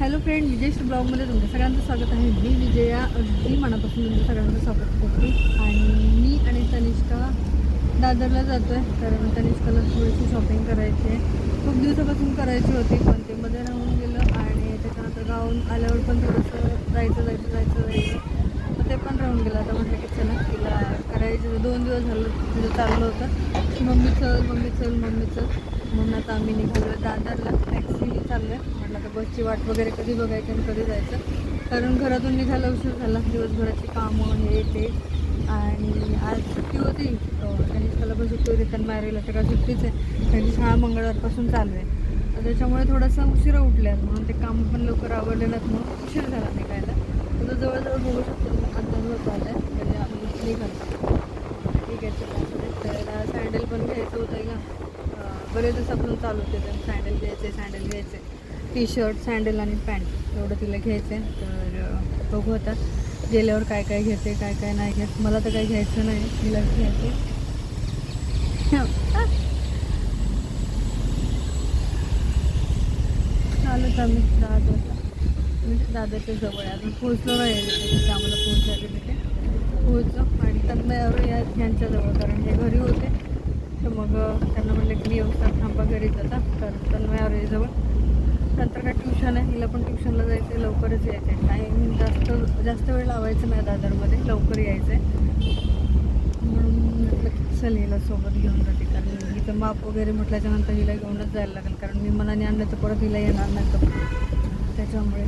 Hello friend विजयश ब्लॉगमध्ये तुमच्या सगळ्यांचं स्वागत आहे. मी विजया अगदी मनापासून तुमचं सगळ्यांचं स्वागत करते. आणि मी आणि तनिष्का दादरला जातो आहे कारण तनिष्काला थोडीशी शॉपिंग करायची आहे. खूप दिवसापासून करायची होती पण ते मध्ये राहून गेलं आणि त्याच्यानंतर गावून आल्यावर पण थोडंसं जायचं जायचं जायचं जायचं. तर ते पण राहून गेलं. आता म्हटलं की चला तिला करायचं दोन दिवस झालं तिथं चाललं होतं. मम्मी चल मम्मी चल मम्मी चल. म्हणून आता आम्ही निघालो दादरला टॅक्सीने चाललं आहे म्हटलं आता बसची वाट वगैरे कधी बघायची आणि कधी जायचं. कारण घरातून निघायला उशीर झाला. दिवसभराची कामं हे ते. आणि आज सुट्टी होती. कनिष्काला पण सुट्टी होती. त्यांना मॅरेला तर काय सुट्टीच आहे. त्यांची शाळा मंगळवारपासून चालू आहे. तर त्याच्यामुळे थोडासा उशिरा उठल्या. म्हणून ते काम पण लवकर आवडले नाहीत. म्हणून उशीर झाला निघायला. तर जवळजवळ बघू शकतो. अंदाज होत आला आहे म्हणजे आम्ही निघालो ठीक आहे चला असू दे. तर सँडल पण घ्यायचं होतं का अं, बरेच दिवसापासून चालू होते तर सँडल घ्यायचे सँडल घ्यायचे. टी शर्ट सँडल आणि पॅन्ट एवढं तिला घ्यायचे. तर बघू आता गेल्यावर काय काय घेते काय काय नाही घेत. मला तर काही घ्यायचं नाही. तिला घ्यायचं. चालत आम्ही दादर म्हणजे दादरच्या जवळ आहे. अजून पोहोचलो नाही तिथे. आम्हाला पोहोचायचं तिथे. पोहोचलो आणि तन्मयावर या यांच्याजवळ कारण हे घरी होते. तर मग त्यांना म्हणलं की मी येऊस्तर थांबा घरी जाता तर तन्मयावर जवळ नंतर काय ट्युशन आहे हिला पण ट्युशनला जायचं आहे लवकरच यायचं आहे टाईम जास्त जास्त वेळ लावायचं नाही दादरमध्ये लवकर यायचं आहे म्हणून म्हटलं की चल हिला सोबत घेऊन जाते. कारण हिचं माप वगैरे म्हटल्याच्यानंतर हिला घेऊनच जायला लागेल. कारण मी मनाने आणलं तर परत हिला येणार नाही तर त्याच्यामुळे